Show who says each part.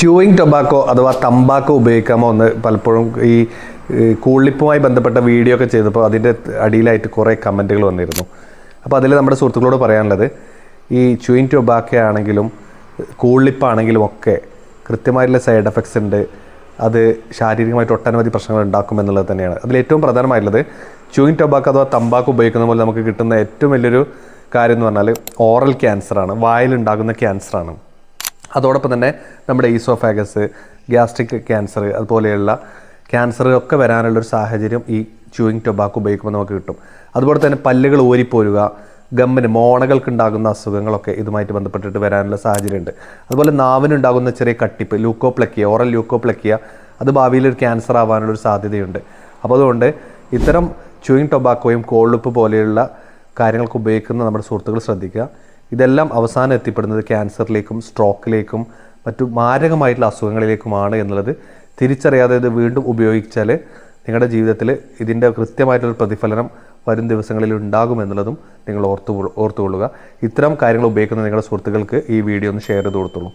Speaker 1: Chewing tobacco അഥവാ തമ്പാക്കോ ഉപയോഗിക്കാമോ എന്ന് പലപ്പോഴും ഈ കൂളിപ്പുമായി ബന്ധപ്പെട്ട വീഡിയോ ഒക്കെ ചെയ്തപ്പോൾ അതിന്റെ അടിയിലായിട്ട് കുറേ കമന്റുകൾ വന്നിരുന്നു. അപ്പോൾ അതിൽ നമ്മുടെ സുഹൃത്തുക്കളോട് പറയാനുള്ളത് ഈ ച്യൂയിങ് ടൊബാക്കോ ആണെങ്കിലും കൂളിപ്പാണെങ്കിലും ഒക്കെ കൃത്യമായിട്ടുള്ള സൈഡ് എഫക്ട്സ് ഉണ്ട്. അത് ശാരീരികമായിട്ട് ഒട്ടനവധി പ്രശ്നങ്ങൾ ഉണ്ടാക്കും എന്നുള്ളത് തന്നെയാണ്. അതിൽ ഏറ്റവും പ്രധാനമായിട്ടുള്ളത് ച്യൂയിങ് ടൊബാക്കോ അഥവാ തമ്പാക്ക് ഉപയോഗിക്കുന്ന പോലെ നമുക്ക് കിട്ടുന്ന ഏറ്റവും വലിയൊരു കാര്യം എന്ന് പറഞ്ഞാൽ ഓറൽ ക്യാൻസറാണ് വായിലുണ്ടാകുന്ന ക്യാൻസറാണ് അതോടൊപ്പം തന്നെ നമ്മുടെ ഈസോഫാഗസ് ഗ്യാസ്ട്രിക് ക്യാൻസർ അതുപോലെയുള്ള ക്യാൻസർ ഒക്കെ വരാനുള്ള ഒരു സാഹചര്യം ഈ ച്യൂയിങ് ടൊബാക്കോ ഉപയോഗിക്കുമ്പോൾ നമുക്ക് കിട്ടും. അതുപോലെ തന്നെ പല്ലുകൾ ഓരിപ്പോരുക ഗമ്മിന് മോണകൾക്ക് ഉണ്ടാകുന്ന അസുഖങ്ങളൊക്കെ ഇതുമായിട്ട് ബന്ധപ്പെട്ടിട്ട് വരാനുള്ള സാഹചര്യമുണ്ട്. അതുപോലെ നാവിനുണ്ടാകുന്ന ചെറിയ കട്ടിപ്പ് ലൂക്കോപ്ലക്കിയ ഓറൽ ലൂക്കോപ്ലക്കിയ അത് ഭാവിയിൽ ഒരു ക്യാൻസർ ആവാനുള്ള ഒരു സാധ്യതയുണ്ട്. അപ്പോൾ അതുകൊണ്ട് ഇത്തരം ച്യൂയിങ് ടൊബാക്കോയും കോളുപ്പ് പോലെയുള്ള കാര്യങ്ങൾക്ക് ഉപയോഗിക്കുന്ന നമ്മുടെ സുഹൃത്തുക്കൾ ശ്രദ്ധിക്കുക. ഇതെല്ലാം അവസാനം എത്തിപ്പെടുന്നത് ക്യാൻസറിലേക്കും സ്ട്രോക്കിലേക്കും മറ്റു മാരകമായിട്ടുള്ള അസുഖങ്ങളിലേക്കുമാണ് എന്നുള്ളത് തിരിച്ചറിയാതെ ഇത് വീണ്ടും ഉപയോഗിച്ചാൽ നിങ്ങളുടെ ജീവിതത്തിൽ ഇതിന്റെ കൃത്യമായിട്ടുള്ള പ്രതിഫലനം വരും ദിവസങ്ങളിൽ ഉണ്ടാകുമെന്നുള്ളതും നിങ്ങൾ ഓർത്തു ഓർത്തുകൊള്ളുക. ഇത്തരം കാര്യങ്ങൾ ഉപയോഗിക്കുന്ന നിങ്ങളുടെ സുഹൃത്തുക്കൾക്ക് ഈ വീഡിയോ ഒന്ന് ഷെയർ ചെയ്ത് കൊടുത്തോളൂ.